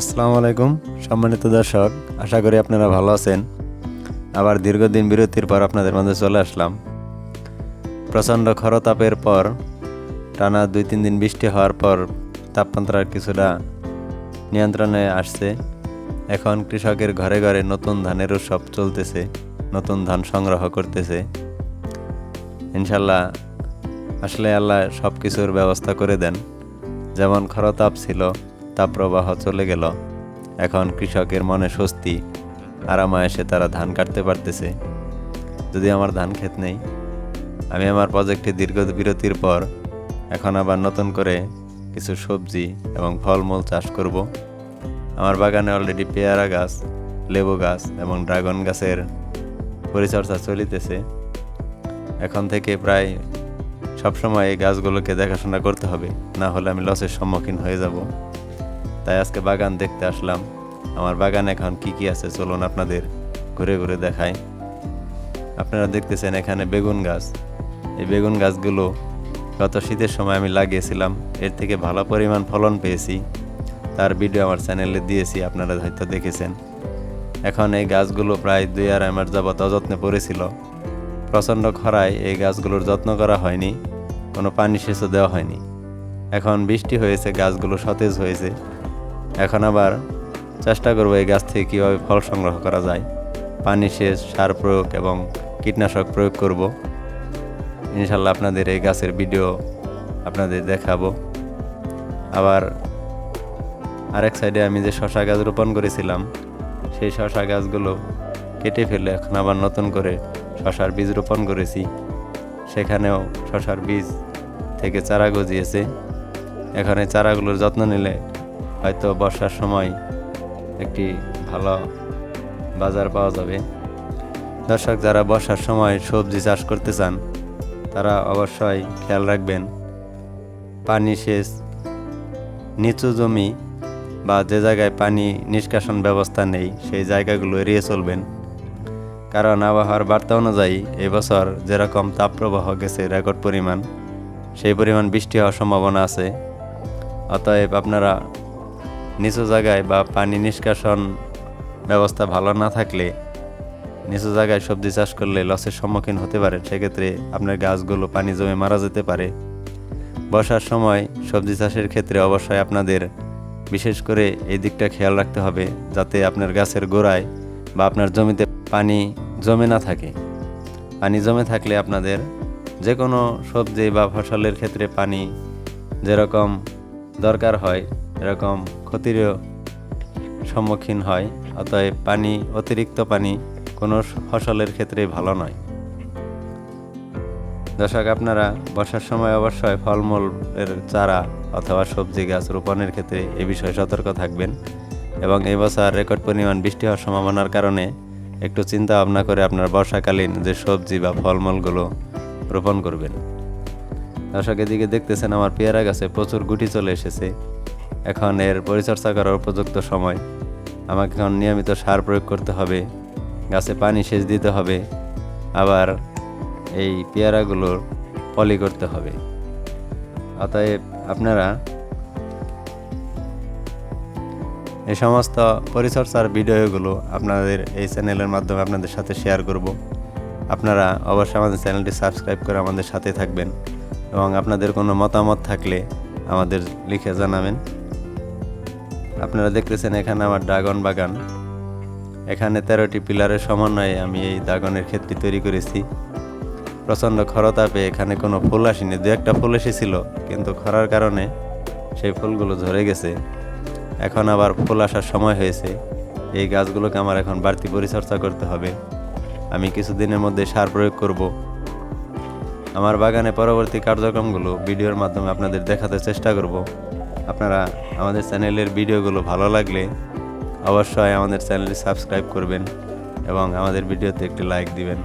আসসালামু আলাইকুম, সম্মানিত দর্শক, আশা করি আপনারা ভালো আছেন। আবার দীর্ঘদিন বিরতির পর আপনাদের মাঝে চলে আসলাম। প্রচণ্ড খরতাপের পর, টানা দুই তিন দিন বৃষ্টি হওয়ার পর তাপমাত্রা কিছুটা নিয়ন্ত্রণে আসছে। এখন কৃষকের ঘরে ঘরে নতুন ধানের উৎসব চলতেছে, নতুন ধান সংগ্রহ করতেছে। ইনশাল্লাহ, আসলে আল্লাহ সব কিছুর ব্যবস্থা করে দেন। যেমন খরতাপ ছিল তাপপ্রবাহ চলে গেল। এখন কৃষকের মনে স্বস্তি আরামায়েসে তারা ধান কাটতে পারতেছে। যদি আমার ধান ক্ষেত নেই, আমি আমার প্রজেক্টে দীর্ঘ বিরতির পর এখন আবার নতুন করে কিছু সবজি এবং ফলমূল চাষ করব। আমার বাগানে অলরেডি পেয়ারা গাছ, লেবু গাছ এবং ড্রাগন গাছের পরিচর্যা চলিতেছে। এখন থেকে প্রায় সবসময় এই গাছগুলোকে দেখাশোনা করতে হবে, না হলে আমি লসের সম্মুখীন হয়ে যাব। তাই আজকে বাগান দেখতে আসলাম। আমার বাগান এখন কি কি আছে চলুন আপনাদের ঘুরে ঘুরে দেখাই। আপনারা দেখতেছেন এখানে বেগুন গাছ। এই বেগুন গাছগুলো গত শীতের সময় আমি লাগিয়েছিলাম। এর থেকে ভালো পরিমাণ ফলন পেয়েছি। তার ভিডিও আমার চ্যানেলে দিয়েছি, আপনারা হয়তো দেখেছেন। এখন এই গাছগুলো প্রায় দুই আড়াই মাস যাবত অযত্নে পড়েছিল। প্রচণ্ড খরায় এই গাছগুলোর যত্ন করা হয়নি। কোনো পানি সেচও দেওয়া হয়নি। এখন বৃষ্টি হয়েছে, গাছগুলো সতেজ হয়েছে। এখন আবার চেষ্টা করব এই গাছ থেকে কীভাবে ফল সংগ্রহ করা যায়। পানি সেচ, সার প্রয়োগ এবং কীটনাশক প্রয়োগ করব। ইনশাল্লাহ আপনাদের এই গাছের ভিডিও আপনাদের দেখাবো। আবার আরেক সাইডে আমি যে শশা গাছ রোপণ করেছিলাম, সেই শশা গাছগুলো কেটে ফেলে এখন আবার নতুন করে শশার বীজ রোপণ করেছি। সেখানেও শশার বীজ থেকে চারা গজিয়েছে। এখানে চারাগুলোর যত্ন নিলে হয়তো বর্ষার সময় একটি ভালো বাজার পাওয়া যাবে। দর্শক, যারা বর্ষার সময় সবজি চাষ করতে চান, তারা অবশ্যই খেয়াল রাখবেন, পানি সেচ, নিচু জমি বা যে জায়গায় পানি নিষ্কাশন ব্যবস্থা নেই, সেই জায়গাগুলো এড়িয়ে চলবেন। কারণ আবহাওয়ার বার্তা অনুযায়ী এবছর যেরকম তাপপ্রবাহ গেছে, রেকর্ড পরিমাণ, সেই পরিমাণ বৃষ্টি হওয়ার সম্ভাবনা আছে। অতএব আপনারা নিচু জায়গায় বা পানি নিষ্কাশন ব্যবস্থা ভালো না থাকলে নিচু জায়গায় সবজি চাষ করলে লসের সম্মুখীন হতে পারে। সেক্ষেত্রে আপনার গাছগুলো পানি জমে মারা যেতে পারে। বর্ষার সময় সবজি চাষের ক্ষেত্রে অবশ্যই আপনাদের বিশেষ করে এই দিকটা খেয়াল রাখতে হবে, যাতে আপনার গাছের গোড়ায় বা আপনার জমিতে পানি জমে না থাকে। পানি জমে থাকলে আপনাদের যে কোনো সবজি বা ফসলের ক্ষেত্রে পানি যেরকম দরকার হয়, এরকম ক্ষতিরও সম্মুখীন হয়, অতএব পানি, অতিরিক্ত পানি কোনো ফসলের ক্ষেত্রে ভালো নয়। দর্শক, আপনারা বর্ষার সময় অবশ্যই ফলমূলের চারা অথবা সবজি গাছ রোপণের ক্ষেত্রে এ বিষয়ে সতর্ক থাকবেন এবং এই বছর রেকর্ড পরিমাণ বৃষ্টি হওয়ার সম্ভাবনার কারণে একটু চিন্তা ভাবনা করে আপনার বর্ষাকালীন যে সবজি বা ফলমূলগুলো রোপণ করবেন। দর্শক, এদিকে দেখতেছেন আমার পেয়ারা গাছে প্রচুর গুটি চলে এসেছে। এখন এর পরিচর্যা করার উপযুক্ত সময়। আমাকে এখন নিয়মিত সার প্রয়োগ করতে হবে, গাছে পানি সেচ দিতে হবে, আবার এই পেয়ারাগুলোর পলি করতে হবে। অতএব আপনারা এই সমস্ত পরিচর্যার ভিডিওগুলো আপনাদের এই চ্যানেলের মাধ্যমে আপনাদের সাথে শেয়ার করব। আপনারা অবশ্যই আমাদের চ্যানেলটি সাবস্ক্রাইব করে আমাদের সাথে থাকবেন এবং আপনাদের কোনো মতামত থাকলে আমাদের লিখে জানাবেন। আপনারা দেখতেছেন এখানে আমার ড্রাগন বাগান। এখানে তেরোটি পিলারের সমন্বয়ে আমি এই ড্রাগনের ক্ষেত্রে তৈরি করেছি। প্রচণ্ড খরতাপে এখানে কোনো ফুল আসেনি। দু একটা ফুল এসেছিল, কিন্তু খরার কারণে সেই ফুলগুলো ঝরে গেছে। এখন আবার ফুল আসার সময় হয়েছে। এই গাছগুলোকে আমার এখন বাড়তি পরিচর্যা করতে হবে। আমি কিছুদিনের মধ্যে সার প্রয়োগ করব। আমার বাগানে পরবর্তী কার্যক্রমগুলো ভিডিওর মাধ্যমে আপনাদের দেখাতে চেষ্টা করব। আপনারা আমাদের চ্যানেলের ভিডিওগুলো ভালো লাগলে অবশ্যই আমাদের চ্যানেলটি সাবস্ক্রাইব করবেন এবং আমাদের ভিডিওতে একটি লাইক দিবেন।